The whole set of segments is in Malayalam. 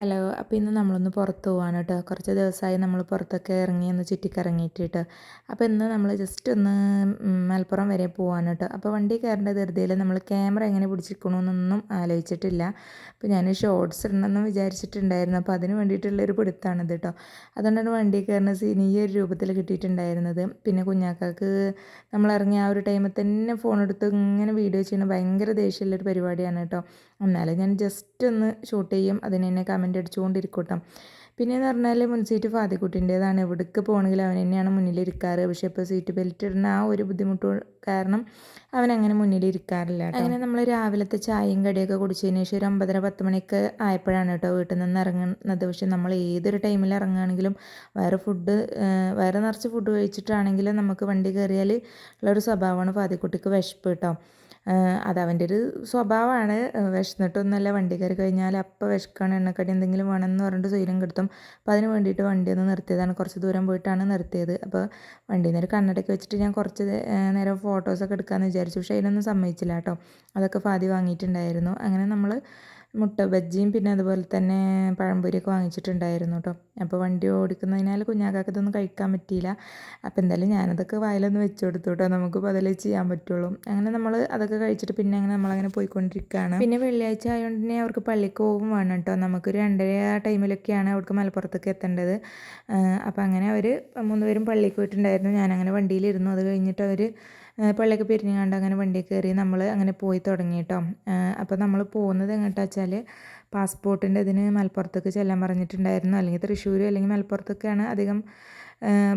ഹലോ അപ്പോൾ ഇന്ന് നമ്മളൊന്ന് പുറത്ത് പോവാണ് കേട്ടോ കുറച്ച് ദിവസമായി നമ്മൾ പുറത്തൊക്കെ ഇറങ്ങി ഒന്ന് ചുറ്റിക്കറങ്ങിയിട്ട് കേട്ടോ അപ്പോൾ ഇന്ന് നമ്മൾ ജസ്റ്റ് ഒന്ന് മലപ്പുറം വരെ പോവാണ് കേട്ടോ അപ്പോൾ വണ്ടി കയറേണ്ട ധൃതിയിൽ നമ്മൾ ക്യാമറ എങ്ങനെ പിടിച്ചിരിക്കണമെന്നൊന്നും ആലോചിച്ചിട്ടില്ല. അപ്പോൾ ഞാൻ ഷോർട്സ് ഇടണമെന്നും വിചാരിച്ചിട്ടുണ്ടായിരുന്നു. അപ്പോൾ അതിന് വേണ്ടിയിട്ടുള്ളൊരു പിടുത്താണിത് കേട്ടോ അതുകൊണ്ടാണ് വണ്ടി കയറുന്ന സീൻ ഈ ഒരു രൂപത്തിൽ കിട്ടിയിട്ടുണ്ടായിരുന്നത്. പിന്നെ കുഞ്ഞാക്കാക്ക് നമ്മൾ ഇറങ്ങിയ ആ ഒരു ടൈമിൽ തന്നെ ഫോൺ എടുത്ത് ഇങ്ങനെ വീഡിയോ ചെയ്യുന്ന ഭയങ്കര ദേഷ്യമുള്ളൊരു പരിപാടിയാണ് കേട്ടോ എന്നാലും ഞാൻ ജസ്റ്റ് ഒന്ന് ഷൂട്ട് ചെയ്യും അതിന് തന്നെ കമന്റ് അടിച്ചുകൊണ്ടിരിക്കട്ടോ പിന്നെയെന്ന് പറഞ്ഞാൽ മുൻ സീറ്റ് ഫാദിക്കുട്ടിന്റേതാണ് എവിടേക്ക് പോകണമെങ്കിൽ അവൻ തന്നെയാണ് മുന്നിലിരിക്കാറ്. പക്ഷേ ഇപ്പോൾ സീറ്റ് ബെൽറ്റ് ഇടുന്ന ആ ഒരു ബുദ്ധിമുട്ട് കാരണം അവൻ അങ്ങനെ മുന്നിലിരിക്കാറില്ല അങ്ങനെ നമ്മൾ രാവിലത്തെ ചായയും കടിയൊക്കെ കുടിച്ചതിന് ശേഷം ഒരു ഒമ്പതര പത്ത് മണിക്ക് ആയപ്പോഴാണ് കേട്ടോ വീട്ടിൽ നിന്ന് ഇറങ്ങുന്നത്. പക്ഷെ നമ്മൾ ഏതൊരു ടൈമിൽ ഇറങ്ങുകയാണെങ്കിലും വേറെ ഫുഡ് വേറെ നിറച്ച് ഫുഡ് കഴിച്ചിട്ടാണെങ്കിലും നമുക്ക് വണ്ടി കയറിയാൽ ഉള്ളൊരു സ്വഭാവമാണ് ഫാദിക്കുട്ടിക്ക് വിശപ്പ് കേട്ടോ. അതവന്റെ ഒരു സ്വഭാവമാണ് വിശന്നിട്ടൊന്നുമല്ല വണ്ടി കയറി കഴിഞ്ഞാൽ അപ്പം വിശക്കാണ്. എണ്ണക്കടി എന്തെങ്കിലും വേണമെന്ന് പറഞ്ഞിട്ട് സ്വൈരം കിടത്തും. അപ്പോൾ അതിന് വേണ്ടിയിട്ട് വണ്ടി ഒന്ന് നിർത്തിയതാണ്. കുറച്ച് ദൂരം പോയിട്ടാണ് നിർത്തിയത്. അപ്പോൾ വണ്ടിയിൽ നിന്ന് കണ്ണടയ്ക്ക് വെച്ചിട്ട് ഞാൻ കുറച്ച് നേരം ഫോട്ടോസൊക്കെ എടുക്കാമെന്ന് വിചാരിച്ചു. പക്ഷേ അതിനൊന്നും സമ്മതിച്ചില്ല കേട്ടോ. അതൊക്കെ ഫാദി വാങ്ങിയിട്ടുണ്ടായിരുന്നു. അങ്ങനെ നമ്മൾ മുട്ട ബജ്ജിയും പിന്നെ അതുപോലെ തന്നെ പഴംപൊരിയൊക്കെ വാങ്ങിച്ചിട്ടുണ്ടായിരുന്നു കേട്ടോ. അപ്പോൾ വണ്ടി ഓടിക്കുന്നതിനാൽ കുഞ്ഞാക്കാക്ക് ഇതൊന്നും കഴിക്കാൻ പറ്റിയില്ല. അപ്പോൾ എന്തായാലും ഞാനതൊക്കെ വായിലൊന്ന് വെച്ച് കൊടുത്തു കേട്ടോ. നമുക്ക് അതിൽ ചെയ്യാൻ പറ്റുള്ളൂ. അങ്ങനെ നമ്മൾ അതൊക്കെ കഴിച്ചിട്ട് പിന്നെ അങ്ങനെ നമ്മളങ്ങനെ പോയിക്കൊണ്ടിരിക്കുകയാണ്. പിന്നെ വെള്ളിയാഴ്ച ആയതുകൊണ്ട് തന്നെ അവർക്ക് പള്ളിക്ക് പോകും വേണം കേട്ടോ. നമുക്കൊരു രണ്ടര ടൈമിലൊക്കെയാണ് അവർക്ക് മലപ്പുറത്തേക്ക് എത്തേണ്ടത്. അപ്പോൾ അങ്ങനെ അവർ മൂന്ന് പേരും പള്ളിക്ക് പോയിട്ടുണ്ടായിരുന്നു. ഞാനങ്ങനെ വണ്ടിയിലിരുന്നു. അത് കഴിഞ്ഞിട്ട് അവർ പള്ളിയൊക്കെ പിരിഞ്ഞുകൊണ്ട് അങ്ങനെ വണ്ടി കയറി നമ്മൾ അങ്ങനെ പോയി തുടങ്ങി കേട്ടോ അപ്പോൾ നമ്മൾ പോകുന്നത് എങ്ങോട്ടാ വെച്ചാൽ പാസ്പോർട്ടിന്റെ ഇതിന് മലപ്പുറത്തേക്ക് ചെല്ലാൻ പറഞ്ഞിട്ടുണ്ടായിരുന്നു. അല്ലെങ്കിൽ തൃശ്ശൂർ അല്ലെങ്കിൽ മലപ്പുറത്തൊക്കെയാണ് അധികം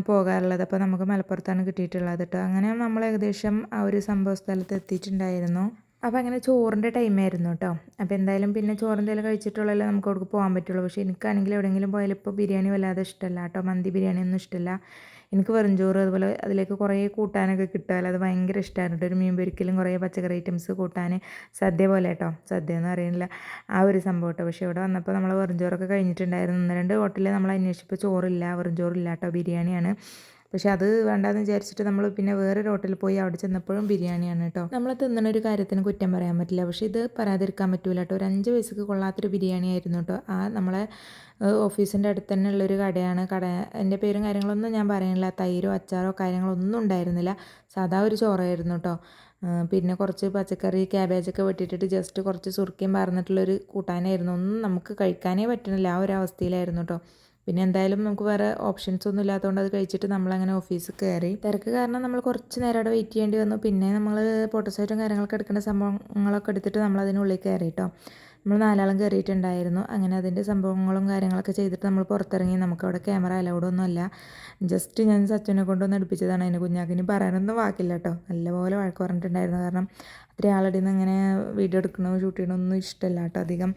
പോകാറുള്ളത്. അപ്പോൾ നമുക്ക് മലപ്പുറത്താണ് കിട്ടിയിട്ടുള്ളത് കേട്ടോ അങ്ങനെ നമ്മൾ ഏകദേശം ആ ഒരു സംഭവ സ്ഥലത്ത് എത്തിയിട്ടുണ്ടായിരുന്നു. അപ്പോൾ അങ്ങനെ ചോറിന്റെ ടൈമായിരുന്നു കേട്ടോ അപ്പോൾ എന്തായാലും പിന്നെ ചോറിന്റെ എല്ലാം കഴിച്ചിട്ടുള്ളതല്ലേ നമുക്ക് അവിടെ പോകാൻ പറ്റുള്ളൂ. പക്ഷേ എനിക്കാണെങ്കിൽ എവിടെയെങ്കിലും പോയാലും ഇപ്പോൾ ബിരിയാണി വല്ലാതെ ഇഷ്ടമല്ല കേട്ടോ മന്തി ബിരിയാണി ഒന്നും ഇഷ്ടമല്ല എനിക്ക് വെറും ചോറ് അതുപോലെ അതിലേക്ക് കുറേ കൂട്ടാനൊക്കെ കിട്ടുമല്ലോ അത് ഭയങ്കര ഇഷ്ടമാണ് ഒരു മീൻ പൊരിക്കലും കുറേ പച്ചക്കറി ഐറ്റംസ് കൂട്ടാൻ. സദ്യ പോലെ കേട്ടോ. സദ്യ എന്ന് പറയുന്നില്ല. ആ ഒരു സംഭവം കേട്ടോ. പക്ഷേ ഇവിടെ വന്നപ്പോൾ നമ്മൾ വെറും ചോറൊക്കെ കഴിഞ്ഞിട്ടുണ്ടായിരുന്നു. ഒന്ന് രണ്ട് ഹോട്ടലിൽ നമ്മൾ അന്വേഷിച്ചപ്പോൾ ചോറില്ല. വെറും ചോറില്ല കേട്ടോ. ബിരിയാണിയാണ്. പക്ഷെ അത് വേണ്ടാന്ന് വിചാരിച്ചിട്ട് നമ്മൾ പിന്നെ വേറൊരു ഹോട്ടലിൽ പോയി അവിടെ ചെന്നപ്പോഴും ബിരിയാണിയാണ് കേട്ടോ. നമ്മൾ തിന്നണ ഒരു കാര്യത്തിന് കുറ്റം പറയാൻ പറ്റില്ല. പക്ഷേ ഇത് പറയാതിരിക്കാൻ പറ്റൂല കേട്ടോ. ഒരു അഞ്ച് വയസ്സൊക്കെ കൊള്ളാത്തൊരു ബിരിയാണി ആയിരുന്നു കേട്ടോ. ആ നമ്മളെ ഓഫീസിന്റെ അടുത്ത് തന്നെ ഉള്ളൊരു കടയാണ്. കട എന്റെ പേരും കാര്യങ്ങളൊന്നും ഞാൻ പറയുന്നില്ല തൈരോ അച്ചാറോ കാര്യങ്ങളൊന്നും ഉണ്ടായിരുന്നില്ല. സാധാ ഒരു ചോറായിരുന്നു കേട്ടോ. പിന്നെ കുറച്ച് പച്ചക്കറി ക്യാബേജൊക്കെ വെട്ടിയിട്ടിട്ട് ജസ്റ്റ് കുറച്ച് സുർക്കയും പറഞ്ഞിട്ടുള്ളൊരു കൂട്ടാനായിരുന്നു. ഒന്നും നമുക്ക് കഴിക്കാനേ പറ്റണില്ല. ആ ഒരു അവസ്ഥയിലായിരുന്നു കേട്ടോ. പിന്നെ എന്തായാലും നമുക്ക് വേറെ ഓപ്ഷൻസ് ഒന്നും ഇല്ലാത്തതുകൊണ്ട് അത് കഴിച്ചിട്ട് നമ്മളങ്ങനെ ഓഫീസിൽ കയറി. തിരക്ക് കാരണം നമ്മൾ കുറച്ച് നേരം അവിടെ വെയിറ്റ് ചെയ്യേണ്ടി വന്നു. പിന്നെ നമ്മൾ ഫോട്ടോസൈറ്റും കാര്യങ്ങളൊക്കെ എടുക്കേണ്ട സംഭവങ്ങളൊക്കെ എടുത്തിട്ട് നമ്മൾ അതിനുള്ളിൽ കയറി കേട്ടോ നമ്മൾ നാലാളും കയറിയിട്ടുണ്ടായിരുന്നു. അങ്ങനെ അതിന്റെ സംഭവങ്ങളും കാര്യങ്ങളൊക്കെ ചെയ്തിട്ട് നമ്മൾ പുറത്തിറങ്ങി. നമുക്ക് അവിടെ ക്യാമറ അലൗഡൊന്നും അല്ല. ജസ്റ്റ് ഞാൻ സച്ചിനെ കൊണ്ടൊന്ന് അടുപ്പിച്ചതാണ്. അതിന് കുഞ്ഞാക്കിന് പറയാനൊന്നും വാക്കില്ല കേട്ടോ നല്ലപോലെ വഴക്ക് പറഞ്ഞിട്ടുണ്ടായിരുന്നു. കാരണം അത്രയും ആളുടെ നിന്ന് അങ്ങനെ വീഡിയോ എടുക്കണോ ഷൂട്ട് ചെയ്യണമെന്നൊന്നും ഇഷ്ടമല്ല കേട്ടോ അധികം.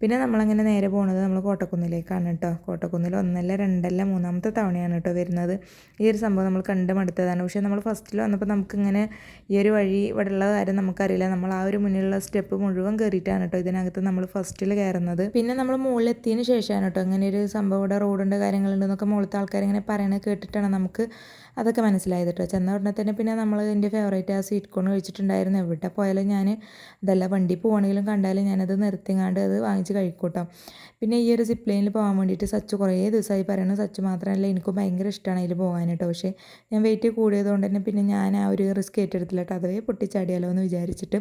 പിന്നെ നമ്മളങ്ങനെ നേരെ പോകുന്നത് നമ്മൾ കോട്ടക്കുന്നിലേക്കാണ് കേട്ടോ. കോട്ടക്കുന്നിൽ ഒന്നല്ല രണ്ടല്ല മൂന്നാമത്തെ തവണയാണ് കേട്ടോ വരുന്നത്. ഈ ഒരു സംഭവം നമ്മൾ കണ്ട് മടുത്തതാണ് പക്ഷേ നമ്മൾ ഫസ്റ്റിൽ വന്നപ്പോൾ നമുക്കിങ്ങനെ ഈ ഒരു വഴി ഇവിടെ ഉള്ള കാര്യം നമുക്കറിയില്ല. നമ്മൾ ആ ഒരു മുന്നിലുള്ള സ്റ്റെപ്പ് മുഴുവൻ കയറിയിട്ടാണ് കേട്ടോ ഇതിനകത്ത് നമ്മൾ ഫസ്റ്റിൽ കയറുന്നത്. പിന്നെ നമ്മൾ മുകളിലെത്തിയതിന് ശേഷമാണ് കേട്ടോ ഇങ്ങനെ ഒരു സംഭവം ഇവിടെ റോഡുണ്ട് കാര്യങ്ങളുണ്ടെന്നൊക്കെ മുകളിലത്തെ ആൾക്കാർ ഇങ്ങനെ പറയണത് കേട്ടിട്ടാണ് നമുക്ക് അതൊക്കെ മനസ്സിലായത് കേട്ടോ ചെന്ന ഉടനെ തന്നെ പിന്നെ നമ്മൾ എന്റെ ഫേവറേറ്റ് ആ സ്വീറ്റ് കോൺ കഴിച്ചിട്ടുണ്ടായിരുന്നു. എവിടെ പോയാലും ഞാൻ ഇതല്ല വണ്ടി പോകണമെങ്കിലും കണ്ടാലും ഞാനത് നിർത്തിങ്ങാണ്ട് അത് വാങ്ങിച്ച് കഴിക്കൂട്ടോ. പിന്നെ ഈ ഒരു സിപ്പ് ലൈനിൽ പോകാൻ വേണ്ടിയിട്ട് സച്ച് കുറേ ദിവസമായി പറയണം. സച്ച് മാത്രമല്ല എനിക്കും ഭയങ്കര ഇഷ്ടമാണ് അതിൽ പോകാൻ കേട്ടോ പക്ഷേ ഞാൻ വെയിറ്റ് കൂടിയതുകൊണ്ട് തന്നെ പിന്നെ ഞാൻ ആ ഒരു റിസ്ക് ഏറ്റെടുത്തില്ല കേട്ടോ അതേ പൊട്ടിച്ചാടിയാലോ എന്ന് വിചാരിച്ചിട്ട്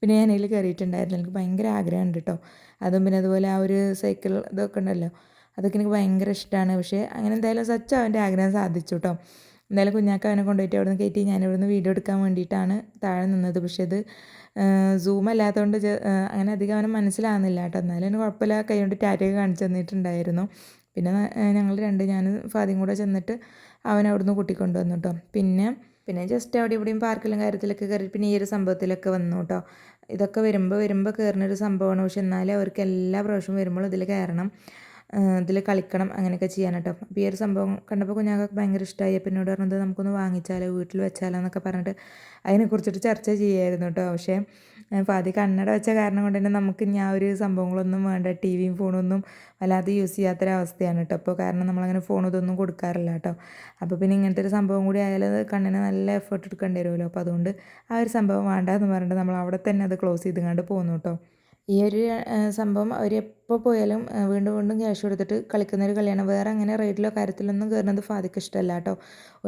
പിന്നെ ഞാൻ അതിൽ കയറിയിട്ടുണ്ടായിരുന്നു എനിക്ക് ഭയങ്കര ആഗ്രഹമുണ്ട് കേട്ടോ അതും പിന്നെ അതുപോലെ ആ ഒരു സൈക്കിൾ ഇതൊക്കെ ഉണ്ടല്ലോ അതൊക്കെ എനിക്ക് ഭയങ്കര ഇഷ്ടമാണ് പക്ഷേ അങ്ങനെ എന്തായാലും സച്ച് അവന്റെ ആഗ്രഹം സാധിച്ചു കേട്ടോ എന്തായാലും കുഞ്ഞാക്ക അവനെ കൊണ്ടുപോയിട്ട് അവിടെ നിന്ന് കയറ്റി ഞാൻ ഇവിടുന്ന് വീഡിയോ എടുക്കാൻ വേണ്ടിയിട്ടാണ് താഴെ നിന്നത്. പക്ഷേ ഇത് സൂം അല്ലാത്തതുകൊണ്ട് അങ്ങനെ അധികം അവന് മനസ്സിലാകുന്നില്ല കേട്ടോ. എന്നാലും കുഴപ്പമില്ല. കൈ കൊണ്ട് ടാറ്റയൊക്കെ കാണിച്ചു തന്നിട്ടുണ്ടായിരുന്നു. പിന്നെ ഞങ്ങൾ രണ്ട് ഞാൻ ഫാദിയും കൂടെ ചെന്നിട്ട് അവൻ അവിടുന്ന് കൂട്ടിക്കൊണ്ടു വന്നു കേട്ടോ. പിന്നെ പിന്നെ ജസ്റ്റ് അവിടെ ഇവിടെയും പാർക്കിലും കാര്യത്തിലൊക്കെ കയറി പിന്നെ ഈ ഒരു സംഭവത്തിലൊക്കെ വന്നു കേട്ടോ. ഇതൊക്കെ വരുമ്പോൾ വരുമ്പോൾ കയറുന്നൊരു സംഭവമാണ്. പക്ഷെ എന്നാലും അവർക്ക് എല്ലാ പ്രാവശ്യവും വരുമ്പോൾ ഇതിൽ കയറണം. ഇതിൽ കളിക്കണം അങ്ങനെയൊക്കെ ചെയ്യാൻ കേട്ടോ അപ്പോൾ ഈ ഒരു സംഭവം കണ്ടപ്പോൾ കുഞ്ഞാക്ക് ഭയങ്കര ഇഷ്ടമായി അപ്പം എന്നോട് പറഞ്ഞത് നമുക്കൊന്ന് വാങ്ങിച്ചാലോ വീട്ടിൽ വെച്ചാലോ എന്നൊക്കെ പറഞ്ഞിട്ട് അതിനെക്കുറിച്ചിട്ട് ചർച്ച ചെയ്യായിരുന്നു കേട്ടോ. പക്ഷേ ആദ്യം കണ്ണട വെച്ച കാരണം കൊണ്ട് തന്നെ നമുക്ക് ഇനി ആ ഒരു സംഭവങ്ങളൊന്നും വേണ്ട. ടി വിയും ഫോണൊന്നും വല്ലാതെ യൂസ് ചെയ്യാത്തൊരവസ്ഥയാണ് കേട്ടോ. അപ്പോൾ കാരണം നമ്മളങ്ങനെ ഫോൺ ഇതൊന്നും കൊടുക്കാറില്ല കേട്ടോ. അപ്പോൾ പിന്നെ ഇങ്ങനത്തെ ഒരു സംഭവം കൂടി ആയാലും കണ്ണിന് നല്ല എഫേർട്ട് എടുക്കേണ്ടി വരുമല്ലോ. അപ്പോൾ അതുകൊണ്ട് ആ ഒരു സംഭവം വേണ്ട എന്ന് പറഞ്ഞിട്ട് നമ്മൾ അവിടെ തന്നെ അത് ക്ലോസ് ചെയ്ത് കണ്ട് പോന്നു കേട്ടോ. ഈ ഒരു സംഭവം അവർ എപ്പോൾ പോയാലും വീണ്ടും വീണ്ടും ക്യാഷ് കൊടുത്തിട്ട് കളിക്കുന്ന ഒരു കളിയാണ്. വേറെ അങ്ങനെ റൈഡിലോ കാര്യത്തിലൊന്നും കയറുന്നത് ഫാദിക്ക് ഇഷ്ടമല്ല കേട്ടോ.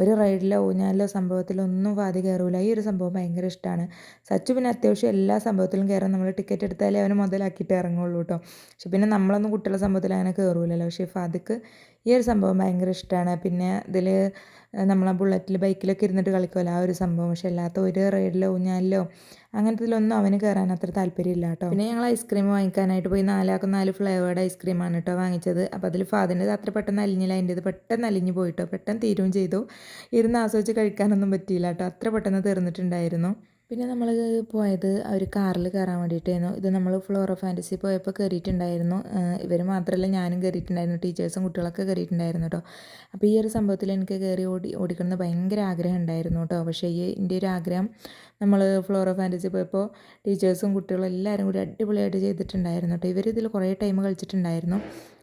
ഒരു റൈഡിലോ ഊഞ്ഞാലിലോ സംഭവത്തിലോ ഒന്നും ഫാദി കയറൂല ഈ ഒരു സംഭവം ഭയങ്കര ഇഷ്ടമാണ് സച്ചു പിന്നെ അത്യാവശ്യം എല്ലാ സംഭവത്തിലും കയറാൻ നമ്മൾ ടിക്കറ്റ് എടുത്താലേ അവന് മുതലാക്കിയിട്ട് ഇറങ്ങുള്ളൂ കേട്ടോ. പക്ഷെ പിന്നെ നമ്മളൊന്നും കുട്ടികളുടെ സംഭവത്തിൽ അങ്ങനെ കയറൂലല്ലോ പക്ഷേ ഫാദിക്ക് ഈ ഒരു സംഭവം ഭയങ്കര ഇഷ്ടമാണ് പിന്നെ ഇതിൽ നമ്മളെ ബുള്ളറ്റിൽ ബൈക്കിലൊക്കെ ഇരുന്നിട്ട് കളിക്കുമല്ലോ ആ ഒരു സംഭവം. പക്ഷെ അല്ലാത്ത ഒരു റൈഡിലോ ഊഞ്ഞാലിലോ അങ്ങനത്തിലൊന്നും അവന് കയറാൻ അത്ര താല്പര്യമില്ല കേട്ടോ. പിന്നെ ഞങ്ങൾ ഐസ്ക്രീം വാങ്ങിക്കാനായിട്ട് പോയി നാലാക്കും നാല് ഫ്ലേവേർഡ് ഐസ്ക്രീമാണ് കേട്ടോ വാങ്ങിച്ചത്. അപ്പോൾ അതിൽ ഫാദിന്റെത് അത്ര പെട്ടെന്ന് അലിഞ്ഞില്ല. എന്റേത് പെട്ടെന്ന് അലിഞ്ഞു പോയിട്ടോ പെട്ടെന്ന് തീരുകയും ചെയ്തു. ഇരുന്ന് ആസ്വദിച്ച് കഴിക്കാനൊന്നും പറ്റിയില്ല കേട്ടോ അത്ര പെട്ടെന്ന് തീർന്നിട്ടുണ്ടായിരുന്നു. പിന്നെ നമ്മൾ പോയത് ഒരു കാറിൽ കയറാൻ വേണ്ടിയിട്ടായിരുന്നു. ഇത് നമ്മൾ ഫ്ലോറ ഫാന്റസി പോയപ്പോൾ കയറിയിട്ടുണ്ടായിരുന്നു ഇവർ മാത്രമല്ല ഞാനും കയറിയിട്ടുണ്ടായിരുന്നു ടീച്ചേഴ്സും കുട്ടികളൊക്കെ കയറിയിട്ടുണ്ടായിരുന്നു കേട്ടോ അപ്പോൾ ഈ ഒരു സംഭവത്തിൽ എനിക്ക് കയറി ഓടി ഓടിക്കണമെന്ന് ഭയങ്കര ആഗ്രഹം ഉണ്ടായിരുന്നു കേട്ടോ പക്ഷേ ഈ എന്റെ ഒരു ആഗ്രഹം നമ്മൾ ഫ്ലോറ ഫാന്റസി പോയപ്പോൾ ടീച്ചേഴ്സും കുട്ടികളും എല്ലാവരും കൂടി അടിപൊളിയായിട്ട് ചെയ്തിട്ടുണ്ടായിരുന്നു കേട്ടോ ഇവർ ഇതിൽ കുറേ ടൈം കളിച്ചിട്ടുണ്ടായിരുന്നു.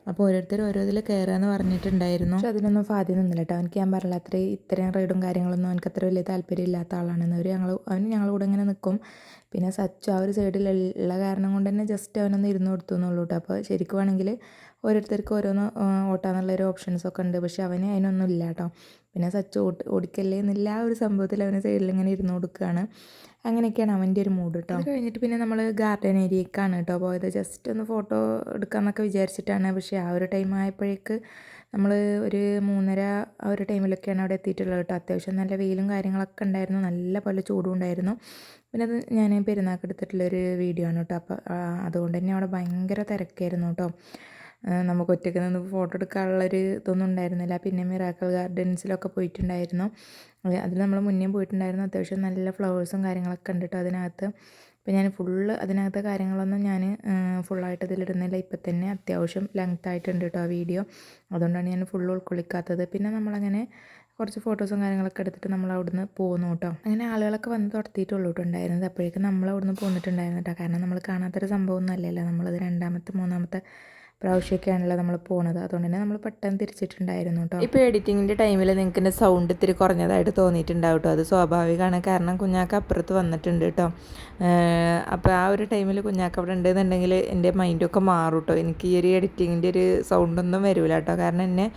അപ്പോൾ ഓരോരുത്തർ ഓരോ ഇതിൽ എന്ന് പറഞ്ഞിട്ടുണ്ടായിരുന്നു. പക്ഷെ അതിനൊന്നും ഫാദ്യം നിന്നില്ല കേട്ടോ അവനക്ക് ഞാൻ പറഞ്ഞില്ല അത്ര ഇത്രയും റൈഡും കാര്യങ്ങളൊന്നും അവനക്ക് അത്ര വലിയ താല്പര്യമില്ലാത്ത ആളാണെന്ന്. അവർ ഞങ്ങൾ അവന് ഞങ്ങളുടെ കൂടെ ഇങ്ങനെ നിൽക്കും പിന്നെ സച്ചു ആ ഒരു സൈഡിലുള്ള കാരണം കൊണ്ട് തന്നെ ജസ്റ്റ് അവനൊന്ന് ഇരുന്ന് കൊടുത്തു എന്നുള്ളൂ കേട്ടോ അപ്പോൾ ശരിക്കും ആണെങ്കിൽ ഓരോരുത്തർക്ക് ഓരോന്ന് ഓട്ടാന്നുള്ളൊരു ഓപ്ഷൻസൊക്കെ ഉണ്ട്. പക്ഷെ അവന് അതിനൊന്നും ഇല്ല കേട്ടോ പിന്നെ സച്ച് ഓട്ട് ഓടിക്കല്ലേ എന്നില്ല ആ ഒരു സംഭവത്തിൽ അവന് സൈഡിൽ ഇങ്ങനെ ഇരുന്ന് കൊടുക്കുകയാണ്. അങ്ങനെയൊക്കെയാണ് അവന്റെ ഒരു മൂഡ് കേട്ടോ കഴിഞ്ഞിട്ട് പിന്നെ നമ്മൾ ഗാർഡൻ ഏരിയക്കാണ് കേട്ടോ പോയത്. ജസ്റ്റ് ഒന്ന് ഫോട്ടോ എടുക്കാമെന്നൊക്കെ വിചാരിച്ചിട്ടാണ്. പക്ഷേ ആ ഒരു ടൈം ആയപ്പോഴേക്ക് നമ്മൾ ഒരു മൂന്നര ആ ഒരു ടൈമിലൊക്കെയാണ് അവിടെ എത്തിയിട്ടുള്ളത് കേട്ടോ അത്യാവശ്യം നല്ല വെയിലും കാര്യങ്ങളൊക്കെ ഉണ്ടായിരുന്നു. നല്ല പോലെ ചൂടും ഉണ്ടായിരുന്നു. പിന്നെ അത് ഞാൻ പെരുന്നാൾക്ക് എടുത്തിട്ടുള്ളൊരു വീഡിയോ ആണ് കേട്ടോ അപ്പോൾ അതുകൊണ്ട് തന്നെ അവിടെ ഭയങ്കര തിരക്കായിരുന്നു കേട്ടോ നമുക്ക് ഒറ്റയ്ക്ക് നിന്ന് ഫോട്ടോ എടുക്കാനുള്ളൊരു ഇതൊന്നും ഉണ്ടായിരുന്നില്ല. പിന്നെ മിറാക്കൽ ഗാർഡൻസിലൊക്കെ പോയിട്ടുണ്ടായിരുന്നു. അതിൽ നമ്മൾ മുന്നേ പോയിട്ടുണ്ടായിരുന്നു. അത്യാവശ്യം നല്ല ഫ്ലവേഴ്സും കാര്യങ്ങളൊക്കെ ഉണ്ട് കേട്ടോ അതിനകത്ത്. അപ്പോൾ ഞാൻ ഫുള്ള് അതിനകത്തെ കാര്യങ്ങളൊന്നും ഞാൻ ഫുള്ളായിട്ട് ഇതിലിടുന്നില്ല. ഇപ്പം തന്നെ അത്യാവശ്യം ലെങ്ത് ആയിട്ടുണ്ട് കേട്ടോ ആ വീഡിയോ. അതുകൊണ്ടാണ് ഞാൻ ഫുള്ള് ഉൾക്കൊള്ളിക്കാത്തത്. പിന്നെ നമ്മളങ്ങനെ കുറച്ച് ഫോട്ടോസും കാര്യങ്ങളൊക്കെ എടുത്തിട്ട് നമ്മൾ അവിടുന്ന് പോകുന്നു കേട്ടോ. അങ്ങനെ ആളുകളൊക്കെ വന്ന് തുടത്തിയിട്ടുള്ളൂ ഉണ്ടായിരുന്നത്. അപ്പോഴേക്കും നമ്മൾ അവിടുന്ന് പോന്നിട്ടുണ്ടായിരുന്നു കേട്ടോ. കാരണം നമ്മൾ കാണാത്തൊരു സംഭവം ഒന്നും അല്ലല്ലോ. നമ്മളത് രണ്ടാമത്തെ മൂന്നാമത്തെ പ്രാവശ്യമൊക്കെയാണല്ലോ നമ്മൾ പോണത്. അതുകൊണ്ട് തന്നെ നമ്മൾ പെട്ടെന്ന് തിരിച്ചിട്ടുണ്ടായിരുന്നു കേട്ടോ ഇപ്പോൾ എഡിറ്റിങ്ങിന്റെ ടൈമിൽ നിങ്ങൾക്ക് എന്റെ സൗണ്ട് ഇത്തിരി കുറഞ്ഞതായിട്ട് തോന്നിയിട്ടുണ്ടാവും കേട്ടോ അത് സ്വാഭാവികമാണ്. കാരണം കുഞ്ഞാക്ക അപ്പുറത്ത് വന്നിട്ടുണ്ട് കേട്ടോ അപ്പോൾ ആ ഒരു ടൈമിൽ കുഞ്ഞാക്ക അവിടെ ഉണ്ടെന്നുണ്ടെങ്കിൽ എന്റെ മൈൻഡൊക്കെ മാറും കേട്ടോ എനിക്ക് ഈ ഒരു എഡിറ്റിങ്ങിന്റെ ഒരു സൗണ്ടൊന്നും വരില്ല കേട്ടോ കാരണം എന്നെ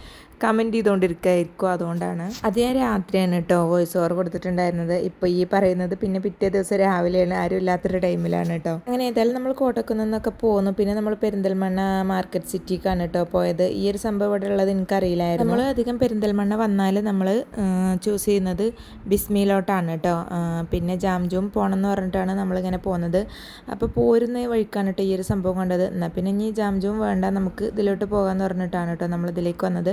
കമന്റ് ചെയ്തുകൊണ്ടിരിക്കുകയായിരിക്കും അതുകൊണ്ടാണ്. അത് ഞാൻ രാത്രിയാണ് കേട്ടോ വോയിസ് ഓവർ കൊടുത്തിട്ടുണ്ടായിരുന്നത്. ഇപ്പോൾ ഈ പറയുന്നത് പിന്നെ പിറ്റേ ദിവസം രാവിലെയാണ്. ആരും ഇല്ലാത്തൊരു ടൈമിലാണ് കേട്ടോ അങ്ങനെ ഏതായാലും നമ്മൾ കോട്ടക്കുന്നൊക്കെ പോകുന്നു പിന്നെ. നമ്മൾ പെരിന്തൽമണ്ണ മാർക്കറ്റ് സിറ്റിക്കാണ് കേട്ടോ പോയത്. ഈ ഒരു സംഭവം ഇവിടെ ഉള്ളത് എനിക്കറിയില്ലായിരുന്നു. നമ്മൾ അധികം പെരിന്തൽമണ്ണ വന്നാൽ നമ്മൾ ചൂസ് ചെയ്യുന്നത് ബിസ്മിയിലോട്ടാണ് കേട്ടോ പിന്നെ ജാംജൂം പോകണം എന്ന് പറഞ്ഞിട്ടാണ് നമ്മളിങ്ങനെ പോകുന്നത് അപ്പോൾ പോരുന്ന വഴിക്കാണ് കേട്ടോ ഈ ഒരു സംഭവം കണ്ടത്. എന്നാൽ പിന്നെ ഇനി ജാംജൂം വേണ്ട നമുക്ക് ഇതിലോട്ട് പോകാമെന്ന് പറഞ്ഞിട്ടാണ് കേട്ടോ നമ്മൾ ഇതിലേക്ക് വന്നത്.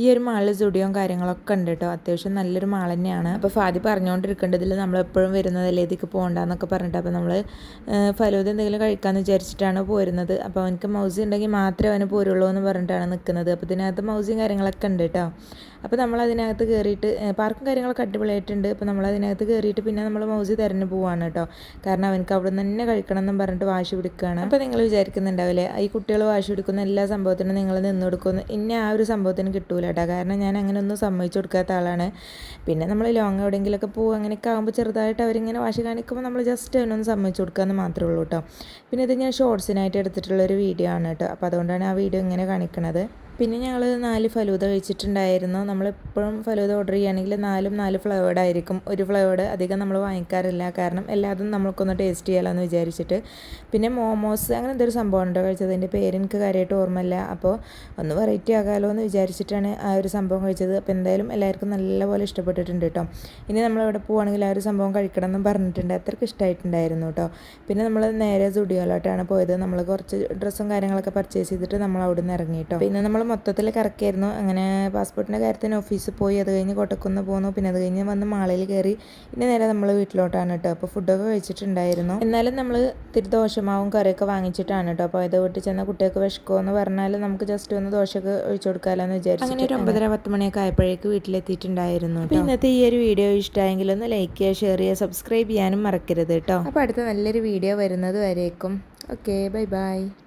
ഈ ഒരു മാളിൽ സ്റ്റുഡിയോയും കാര്യങ്ങളൊക്കെ ഉണ്ട് കേട്ടോ. അത്യാവശ്യം നല്ലൊരു മാൾ തന്നെയാണ്. അപ്പോൾ ഫാദി പറഞ്ഞുകൊണ്ടിരിക്കേണ്ടതിൽ നമ്മൾ എപ്പോഴും വരുന്നതല്ലേ ഇതിക്ക് പോകണ്ടെന്നൊക്കെ പറഞ്ഞിട്ട്. അപ്പോൾ നമ്മൾ ഫലൂദ എന്തെങ്കിലും കഴിക്കാമെന്ന് വിചാരിച്ചിട്ടാണ് പോരുന്നത്. അപ്പോൾ അവനക്ക് മൗസി ഉണ്ടെങ്കിൽ മാത്രമേ അവന് പോരുള്ളൂ എന്ന് പറഞ്ഞിട്ടാണ് നിൽക്കുന്നത് അപ്പോൾ ഇതിനകത്ത് മൗസിയും കാര്യങ്ങളൊക്കെ ഉണ്ട് കേട്ടോ. അപ്പോൾ നമ്മൾ അതിനകത്ത് കയറിയിട്ട് പാർക്കും കാര്യങ്ങളൊക്കെ അടിപൊളിയായിട്ടുണ്ട്. അപ്പോൾ നമ്മൾ അതിനകത്ത് കയറിയിട്ട് പിന്നെ നമ്മൾ മൗസി തിരഞ്ഞു പോവാണ് കേട്ടോ കാരണം അവനക്ക് അവിടെ നിന്ന് തന്നെ കഴിക്കണം എന്നും പറഞ്ഞിട്ട് വാശി പിടിക്കുകയാണ് അപ്പോൾ നിങ്ങൾ വിചാരിക്കുന്നുണ്ടാവില്ലേ ഈ കുട്ടികൾ വാശി പിടിക്കുന്ന എല്ലാ സംഭവത്തിനും നിങ്ങൾ നിന്ന് കൊടുക്കുന്നു ഇന്നെ ആ ഒരു സംഭവത്തിന് കിട്ടൂല കേട്ടോ കാരണം ഞാൻ അങ്ങനെ ഒന്നും സമ്മതിച്ചു കൊടുക്കാത്ത ആളാണ്. പിന്നെ നമ്മൾ ലോങ് എവിടെയെങ്കിലുമൊക്കെ പോകും അങ്ങനെയൊക്കെ ആകുമ്പോൾ ചെറുതായിട്ട് അവരിങ്ങനെ വാശി കാണിക്കുമ്പോൾ നമ്മൾ ജസ്റ്റ് അതിനൊന്ന് സമ്മതിച്ചു കൊടുക്കാമെന്ന് മാത്രമേ ഉള്ളൂ കേട്ടോ പിന്നെ ഇത് ഞാൻ ഷോർട്സിനായിട്ട് എടുത്തിട്ടുള്ളൊരു വീഡിയോ ആണ് കേട്ടോ അപ്പോൾ അതുകൊണ്ടാണ് ആ വീഡിയോ ഇങ്ങനെ കാണിക്കണത്. പിന്നെ ഞങ്ങൾ നാല് ഫലൂദ കഴിച്ചിട്ടുണ്ടായിരുന്നു. നമ്മളെപ്പോഴും ഫലൂദ ഓർഡർ ചെയ്യുകയാണെങ്കിൽ നാലും നാല് ഫ്ലേവേഡ് ആയിരിക്കും. ഒരു ഫ്ലേവേഡ് അധികം നമ്മൾ വാങ്ങിക്കാറില്ല. കാരണം എല്ലാതും നമ്മൾക്കൊന്ന് ടേസ്റ്റ് ചെയ്യാമല്ലോ എന്ന് വിചാരിച്ചിട്ട്. പിന്നെ മോമോസ് അങ്ങനെ എന്തൊരു സംഭവം ഉണ്ടോ കഴിച്ചത്? എന്റെ പേര് എനിക്ക് കാര്യമായിട്ട് ഓർമ്മയില്ല. അപ്പോൾ ഒന്ന് വെറൈറ്റി ആകാമല്ലോ എന്ന് വിചാരിച്ചിട്ടാണ് ആ ഒരു സംഭവം കഴിച്ചത്. അപ്പോൾ എന്തായാലും എല്ലാവർക്കും നല്ലപോലെ ഇഷ്ടപ്പെട്ടിട്ടുണ്ട് കേട്ടോ ഇനി നമ്മളിവിടെ പോവുകയാണെങ്കിൽ ആ ഒരു സംഭവം കഴിക്കണം എന്നും പറഞ്ഞിട്ടുണ്ട്. അത്രയ്ക്ക് ഇഷ്ടമായിട്ടുണ്ടായിരുന്നു കേട്ടോ പിന്നെ നമ്മൾ നേരെ സുഡിയോലോട്ടാണ് പോയത്. നമ്മൾ കുറച്ച് ഡ്രസ്സും കാര്യങ്ങളൊക്കെ പർച്ചേസ് ചെയ്തിട്ട് നമ്മൾ അവിടെ നിന്ന് ഇറങ്ങി കേട്ടോ പിന്നെ നമ്മൾ മൊത്തത്തിൽ കറക്കായിരുന്നു അങ്ങനെ പാസ്പോർട്ടിന്റെ കാര്യത്തിന് ഓഫീസിൽ പോയി അത് കഴിഞ്ഞ് കൊട്ടക്കുന്ന് പോന്നു. പിന്നെ അത് കഴിഞ്ഞ് വന്ന് മാളയിൽ കയറി പിന്നെ നേരെ നമ്മൾ വീട്ടിലോട്ടാണ് കേട്ടോ. അപ്പോൾ ഫുഡൊക്കെ കഴിച്ചിട്ടുണ്ടായിരുന്നു. എന്നാലും നമ്മൾ തിരി ദോശമാവും കറിയൊക്കെ വാങ്ങിച്ചിട്ടാണ് കേട്ടോ. അപ്പോൾ ഇത് വീട്ടിൽ ചെന്ന കുട്ടികൾക്ക് വിഷക്കോ എന്ന് പറഞ്ഞാൽ നമുക്ക് ജസ്റ്റ് ഒന്ന് ദോശയൊക്കെ ഒഴിച്ചു കൊടുക്കാമല്ലോ എന്ന് വിചാരിച്ചു അങ്ങനെ ഒരു ഒമ്പതര പത്ത് മണിയൊക്കെ ആയപ്പോഴേക്ക് വീട്ടിലെത്തിയിട്ടുണ്ടായിരുന്നു അപ്പോൾ ഇന്നത്തെ ഈ ഒരു വീഡിയോ ഇഷ്ടമായെങ്കിൽ ഒന്ന് ലൈക്ക് ചെയ്യുക ഷെയർ ചെയ്യുക സബ്സ്ക്രൈബ് ചെയ്യാനും മറക്കരുത് കേട്ടോ. അപ്പോൾ അടുത്ത നല്ലൊരു വീഡിയോ വരുന്നത് വരേക്കും. Okay bye bye